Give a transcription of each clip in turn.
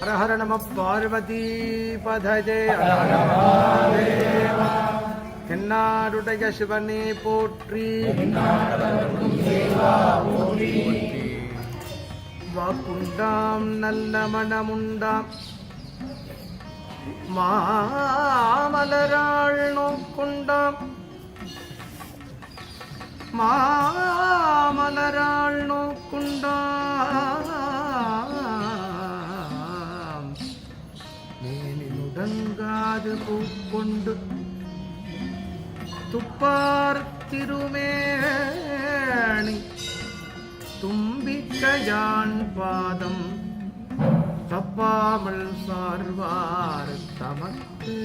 ഹര ഹര നമ പാർവതീപധേ എന്നാടുടയ ശിവനെ പോറ്റി വാക്കുണ്ടാം നല്ല മണമുണ്ടാം മാമലരാൾ നോക്കുണ്ടാം മാമലരാൾ നോക്കുണ്ടാം மேனிலுடங்காது பூக்கொண்டு துப்பார் திருமேணி தும்பிக்கையான் பாதம் தப்பாமல் சார்வார் தமக்கு.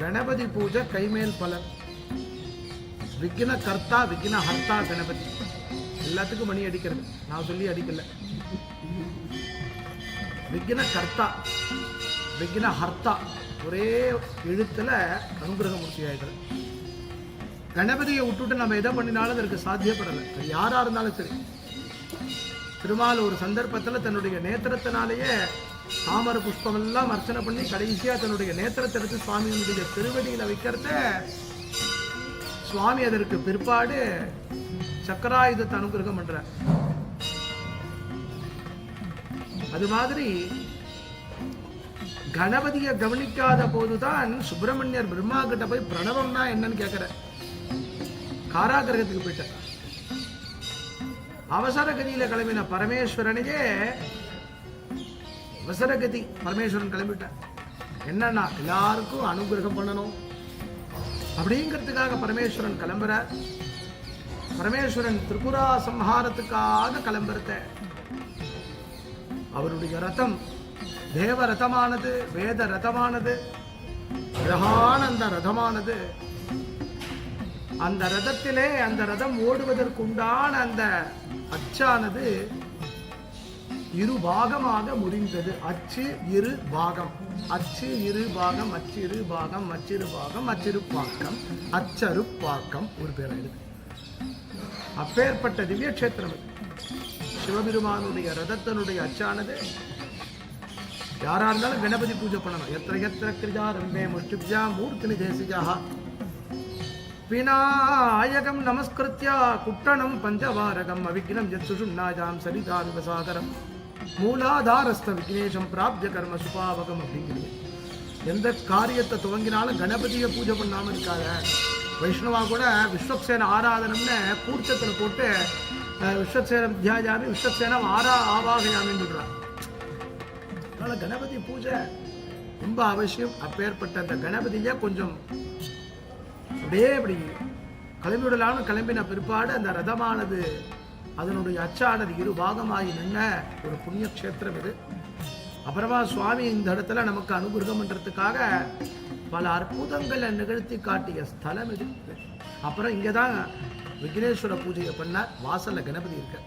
கணபதி பூஜை கைமேல் பலர் விக்ன கர்த்தா விக்ன ஹர்த்தா கணபதி. எல்லாத்துக்கும் மணி அடிக்கிறது. நான் சொல்லி அடிக்கல. விக்ன கர்த்தா விக்ன ஹர்த்தா ஒரே எழுத்துல அனுகிரகமூர்த்தி ஆயிடுறது கணபதியை விட்டுட்டு நம்ம எதை பண்ணினாலும் அதற்கு சாத்தியப்படலை. அது யாரா இருந்தாலும் சரி. திருமால் ஒரு சந்தர்ப்பத்தில் தன்னுடைய நேத்திரத்தினாலேயே தாமர புஷ்பம் எல்லாம் அர்ச்சனை பண்ணி கடைசியா தன்னுடைய நேத்திரத்தை எடுத்து சுவாமியினுடைய திருவடியில வைக்கிறத சுவாமி அதற்கு பிற்பாடு சக்கராயுதத்தை அனுகிரகம் பண்ற அது மாதிரி கணபதியை கவனிக்காத போதுதான் சுப்பிரமணியர் பிரம்மா கிட்ட போய் பிரணவம்னா என்னன்னு கேட்கிற காராகிரகத்துக்கு போயிட்டார் அவசர கதியில கிளம்பின பரமேஸ்வரனையே அவசரகதி பரமேஸ்வரன் கிளம்பிட்டார் என்னன்னா எல்லாருக்கும் அனுகிரகம் பண்ணணும். அப்படிங்கிறதுக்காக பரமேஸ்வரன் கிளம்புறார் பரமேஸ்வரன் திரிபுரா சம்ஹாரத்துக்காக கிளம்புறத அவருடைய ரதம் தேவ ரதமானது வேத ரதமானது. அழகான அந்த ரதமானது அந்த ரதத்திலே அந்த ரதம் ஓடுவதற்குண்டான அந்த அச்சானது இரு பாகமாக முறிந்தது. அச்சு இரு பாகம். அச்சு இரு பாகம் அச்சிறு பாகம் அச்சிரு பாகம் அச்சிறு பாக்கம் அச்சரு பாக்கம் ஒரு பேர் இருக்கு அப்பேற்பட்ட திவ்ய கஷேத்திரம் சிவபெருமானுடைய ரதத்தனுடைய அச்சானது. யாரா இருந்தாலும் கணபதி பூஜை பண்ணணும். எத்திர எத்திர கிரிஜா ரம்பே முஷ்டிப்ஜா மூர்த்தினி தேசிஜா விநாயகம் நமஸ்கிருத்யா குட்டணம் பஞ்சவாரகம் அவிக்னம் யத் சுஷும்னாஜாம் சரிதா விவசாகரம் மூலாதாரஸ்த விக்னேஷம் பிராப்திய கர்ம சுபாவகம் அப்படிங்கிறது. எந்த காரியத்தை துவங்கினாலும் கணபதியை பூஜை பண்ணாமல் இருக்காத. வைஷ்ணவா கூட விஸ்வக்சேன ஆராதனம்னு கூர்ச்சத்தில் போட்டு விஸ்வசேனம் விஸ்வக்சேனம் தியாஜாமி விஸ்வக்சேனம் ஆரா ஆவாகயாமின்னு சொல்றாங்க. அதனால கணபதி பூஜை ரொம்ப அவசியம். அப்பேற்பட்ட அந்த கணபதியை கொஞ்சம் அப்படியே இப்படி கிளம்பிவிடலாம்னு கிளம்பின பிற்பாடு அந்த ரதமானது அதனுடைய அச்சானது இரு பாகமாகி நின்ன ஒரு புண்ணிய க்ஷேத்திரம் இது. அப்புறமா சுவாமி இந்த இடத்துல நமக்கு அனுகிரகம் பண்ணுறதுக்காக பல அற்புதங்களை நிகழ்த்தி காட்டிய ஸ்தலம் இது. அப்புறம் இங்கே தான் விக்னேஸ்வர பூஜையை பண்ணார். வாசல்ல கணபதி இருக்கார்.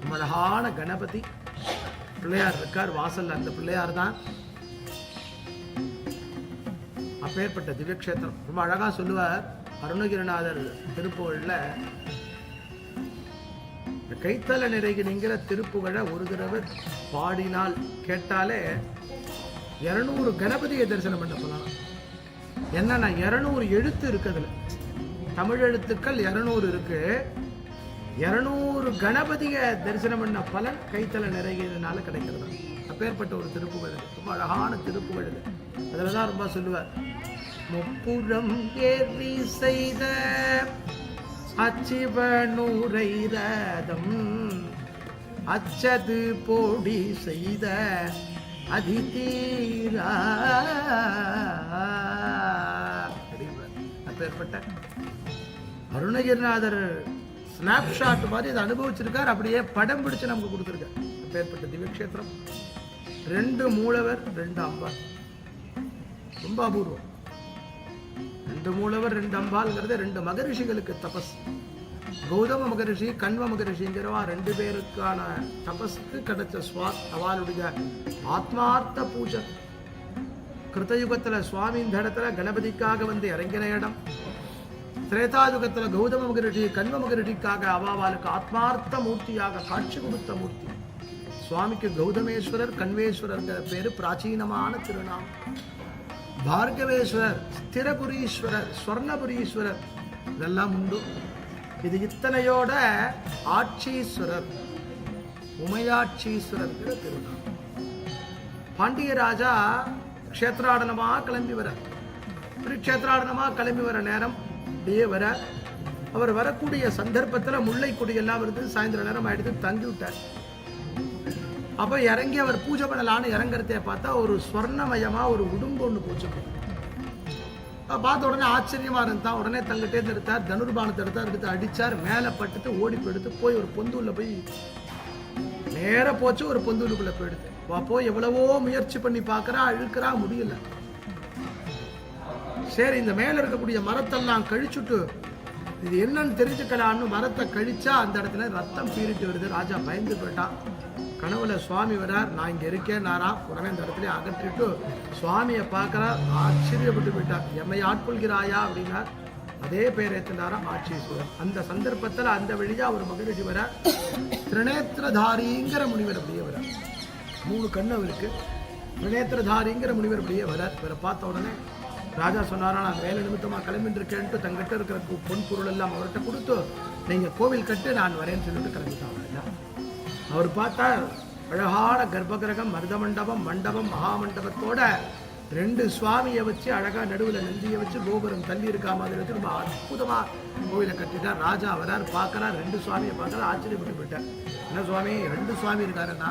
ரொம்ப அழகான கணபதி. பிள்ளையார் இருக்கார். வாசல்ல அந்த பிள்ளையார் தான். அப்பேற்பட்ட திவ்யக்ஷேத்திரம். ரொம்ப அழகா சொல்லுவார். அருணகிரிநாதர் திருப்புகழில் இந்த கைத்தல நிறைகிற திருப்புகழை ஒரு தடவை பாடினால் கேட்டாலே இருநூறு கணபதியை தரிசனம் பண்ண போகலாம் என்னன்னா இருநூறு எழுத்து இருக்குதுல தமிழ் எழுத்துக்கள் இரநூறு இருக்கு. இரநூறு கணபதியை தரிசனம் பண்ண பலன் கைத்தல நிறைகிறதுனால கிடைக்கிறது. அப்பேற்பட்ட ஒரு திருப்புகழ் ரொம்ப அழகான திருப்புகழ் இது. அதில் தான் ரொம்ப சொல்லுவார். முப்புறம் ஏறி செய்த அச்சிவனூரை ரதம் அச்சது போடி செய்த அதிதீரா. அப்பேற்பட்ட அருணகிரிநாதர் ஸ்னாப்ஷாட் மாதிரி இதை அனுபவிச்சிருக்கார். அப்படியே படம் பிடிச்சு நமக்கு கொடுத்துருக்கார். அப்பேற்பட்ட திவ்யக்ஷேத்திரம். ரெண்டு மூலவர் ரெண்டு அம்பாள். ரொம்ப அபூர்வம். ரெண்டு மூலவர் ரெண்டு அம்பாள்ங்கிறது ரெண்டு மகரிஷிகளுக்கு தபஸ். கௌதம மகரிஷி கண்வ மகரிஷிங்கிறவா ரெண்டு பேருக்கான தபஸ்க்கு கிடைச்ச சுவா அவளுடைய ஆத்மார்த்த பூஜை. கிருத்தயுகத்தில் சுவாமி இந்த இடத்துல கணபதிக்காக வந்து இறங்கின இடம். திரேதாயுகத்தில் கௌதம முகரிஷி கண்வ முகரிஷிக்காக அவாவாளுக்கு ஆத்மார்த்த மூர்த்தியாக காட்சி கொடுத்த மூர்த்தி. சுவாமிக்கு கௌதமேஸ்வரர் கண்வேஸ்வரர்ங்கிற பேரு பிராச்சீனமான திருநாம் பார்கவேஸ்வரர் ஸ்திரபுரீஸ்வரர் ஸ்வர்ணபுரீஸ்வரர் இதெல்லாம் உண்டு. இது இத்தனையோட ஆட்சீஸ்வரர் உமையாட்சீஸ்வரர்ங்கிற திருநாம் பாண்டிய ராஜா க்ஷேத்ராடனமா கிளம்பி வர இப்படி கிளம்பி வர நேரம் அப்படியே வர. அவர் வரக்கூடிய சந்தர்ப்பத்தில் முல்லை கொடியெல்லாம் வருது சாயந்தர நேரம் ஆயிடுத்து தங்கி விட்டார். அப்ப இறங்கி அவர் பூஜை பண்ணலான்னு இறங்குறதே பார்த்தா ஒரு ஸ்வர்ணமயமாக ஒரு உடும்பு ஒன்று பூஜை பார்த்த உடனே ஆச்சரியமா இருந்தான் உடனே தங்கிட்டே எடுத்தார் தனுர்பானத்தை எடுத்தார் எடுத்து அடிச்சார் மேலே பட்டுட்டு ஓடி போயிடுத்து போய் ஒரு பொந்துள்ள போய் நேராக போச்சு ஒரு பொந்தூருக்குள்ளே போயிடுது. அப்போ எவ்வளவோ முயற்சி பண்ணி பார்க்குறா அழுக்கிறா முடியல. சரி இந்த மேலே இருக்கக்கூடிய மரத்தெல்லாம் கழிச்சுட்டு இது என்னன்னு தெரிஞ்சுக்கலான்னு மரத்தை கழிச்சா அந்த இடத்துல ரத்தம் பீறிட்டு வருது. ராஜா பயந்து போயிட்டான். கனவுல சுவாமி வரார் நான் இங்கே இருக்கேன் நாரா. உடனே இந்த இடத்துல அகற்றிட்டு சுவாமியை பார்க்குறா. ஆச்சரியப்பட்டு போயிட்டார் எம்மை ஆட்கொள்கிறாயா? அப்படின்னார். அதே பேர் ஏற்றினாரா ஆட்சீஸ்வரர் அந்த சந்தர்ப்பத்துல அந்த வழியா ஒரு மகரிஷி வர திரிநேத்திரதாரிங்கிற முனிவர் அப்படியே வர மூணு கண்ணு அவருக்கு திரிநேத்திரதாரிங்கிற முனிவர் அப்படியே வர இவரை பார்த்த உடனே ராஜா சொன்னாரா நான் வேலை நிமித்தமாக கிளம்பிட்டுருக்கேன்ட்டு தங்கிட்ட இருக்கிற பொன் பொருள் எல்லாம் அவர்கிட்ட கொடுத்து நீங்கள் கோவில் கட்டு நான் வரேன்னு சொல்லிட்டு கிளம்பிட்டான் அவர் பார்த்தா அழகான கர்ப்பகிரகம் மருத மண்டபம் மண்டபம் மகாமண்டபத்தோட ரெண்டு சுவாமியை வச்சு அழகாக நடுவில் நந்தியை வச்சு கோபுரம் தள்ளி இருக்கா மாதிரி வச்சு ரொம்ப அற்புதமாக கோவிலை கட்டிட்டார். ராஜா வரார் பார்க்குறார் ரெண்டு சுவாமியை பார்க்கறார் ஆச்சரியப்பட்டு போயிட்டார். என்ன சுவாமி ரெண்டு சுவாமி இருக்காருன்னா?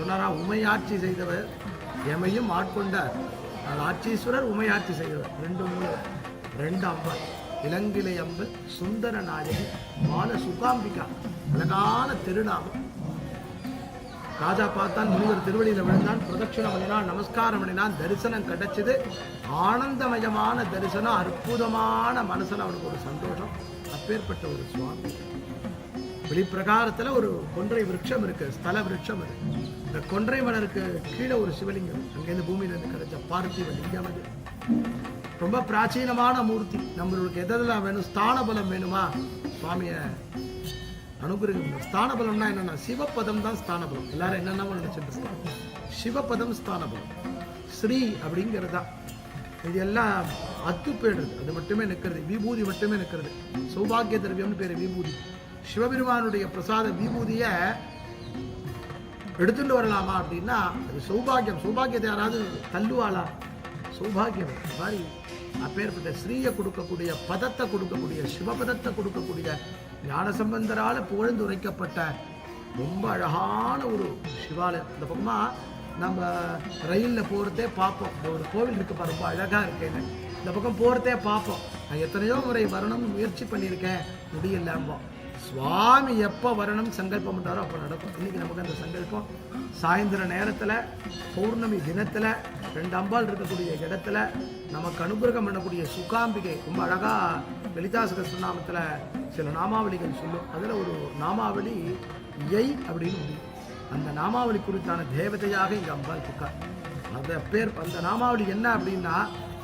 சொன்னாரா சொன்னாரா ஆட்சி செய்தவர் எமையும் ஆட்கொண்டார். அது ஆட்சீஸ்வரர் உமையாட்சி செய்தவர். ரெண்டு மூணு. ரெண்டு அம்பர் இளங்கிலை அம்பல் சுந்தர நாயகி மால சுகாம்பிகா. அழகான திருநாமம். ராஜா பார்த்தான் முனிவர் திருவடியில விழுந்தான். பிரதட்சிணம் பண்ணினான் நமஸ்காரம் பண்ணினான் தரிசனம் கிடைச்சது. ஆனந்தமயமான தரிசனம் அற்புதமான மனசுல அவனுக்கு ஒரு சந்தோஷம். அப்பேற்பட்ட ஒரு சுவாமி. வெளிப்பிரகாரத்துல ஒரு கொன்றை விருட்சம் இருக்கு ஸ்தல விருட்சம் இருக்கு. இந்த கொன்றை மலருக்கு கீழே ஒரு சிவலிங்கம் அங்கேருந்து பூமியிலிருந்து கிடைச்ச பார்த்திவ லிங்கம் அது ரொம்ப பிராச்சீனமான மூர்த்தி. நம்மளுக்கு எதெல்லாம் வேணும்? ஸ்தான பலம் வேணுமா? சுவாமிய அனுகிரகம் ஸ்தான பலம்னா என்னன்னா சிவபதம் தான் ஸ்தான பலம் எல்லாரும் என்னென்னவோ நினைச்சிட்டு சிவபதம் ஸ்தான பலம் ஸ்ரீ அப்படிங்கிறது தான். இது எல்லாம் அத்து போயிடுறது அது மட்டுமே நிற்கிறது. விபூதி மட்டுமே நிற்கிறது. சௌபாகிய திரவியம்னு பேரு விபூதி. சிவபெருமானுடைய பிரசாத விபூதியை எடுத்துட்டு வரலாமா அப்படின்னா அது சௌபாகியம். சௌபாகியத்தை யாராவது தள்ளுவாளா? சௌபாகியம். இந்த மாதிரி அப்பேற்பட்ட ஸ்ரீயை கொடுக்கக்கூடிய பதத்தை கொடுக்கக்கூடிய சிவபதத்தை கொடுக்கக்கூடிய ஞானசம்பந்தரால் புகழ்ந்துரைக்கப்பட்ட ரொம்ப அழகான ஒரு சிவாலயம். இந்த பக்கமாக நம்ம ரயிலில் போகிறதே பார்ப்போம். இந்த ஒரு கோவில் இருக்குப்பா ரொம்ப அழகாக இருக்கேன்னு இந்த பக்கம் போகிறதே பார்ப்போம். நான் எத்தனையோ முறை வரணும்னு முயற்சி பண்ணியிருக்கேன். முடியலம்போம் சுவாமி எப்போ வரணும் சங்கல்பம் பண்ணுறாரோ அப்போ நடக்கும். இன்றைக்கி நமக்கு அந்த சங்கல்பம் சாயந்தர நேரத்தில் பௌர்ணமி தினத்தில் ரெண்டு அம்பாள் இருக்கக்கூடிய இடத்துல நமக்கு அனுகிரகம் பண்ணக்கூடிய சுகாம்பிகை ரொம்ப அழகா லலிதா சகஸ்ரநாமத்தில் சில நாமாவளிகள் சொல்லும். அதில் ஒரு நாமாவளி யை அப்படின்னு முடியும் அந்த நாமாவளி குறித்தான தேவதையாக இங்கே அம்பாள் இருக்கார் அந்த பேர் அந்த நாமாவளி என்ன அப்படின்னா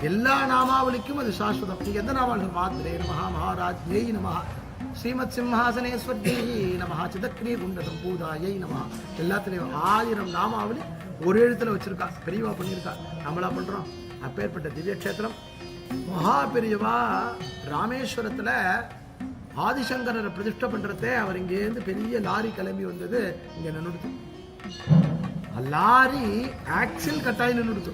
எல்லா நாமாவளிக்கும் அது சாஸ்வதம். எந்த நாமாவளி? மாத்திரே நமகா மகாராஜ் ஏய் நமகா ஸ்ரீமத் சிம்ஹாசனேஸ்வரி நமஹா சிதக்னி குண்டதம் பூதாயை நம. எல்லாத்துலேயும் ஆயிரம் நாமாவளி ஒரு எழுத்துல வச்சிருக்கா. பெரியவா பண்ணியிருக்கா. நம்மளா பண்றோம். அப்பேற்பட்ட திவ்ய கஷேத்திரம். மகா பெரியவா ராமேஸ்வரத்துல ஆதிசங்கரரை பிரதிஷ்டை பண்றதே அவர் இங்கேருந்து பெரிய லாரி கிளம்பி வந்தது இங்க நின்றுடுது லாரி ஆக்சில் கட்டாயி நின்றுடுது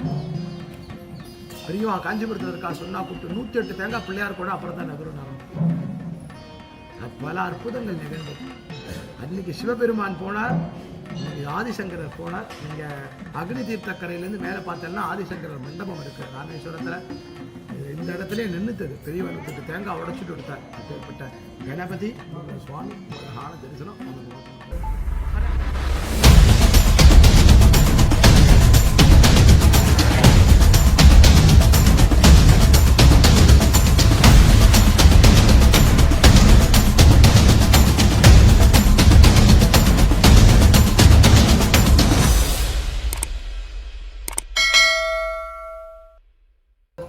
பெரியவா காஞ்சிபுரத்தில் இருக்கா சொன்னா கூப்பிட்டு நூத்தி எட்டு தேங்காய் பிள்ளையார் கூட அப்புறம் தான் நகரும் நகரும். பல அற்புதங்கள் நிகழ்ந்தது அன்னைக்கு சிவபெருமான் போனார் இன்னைக்கு ஆதிசங்கரர் போனார். நீங்கள் அக்னி தீர்த்தக்கரையிலேருந்து மேலே பார்த்தோம்னா ஆதிசங்கரர் மண்டபம் இருக்குது ராமேஸ்வரத்தில். இந்த இடத்துல நின்றுத்தது பெரியவன் தேங்காய் உடைச்சிட்டு விடுத்தார் அப்பேற்பட்ட கணபதி சுவாமி அழகான தரிசனம்.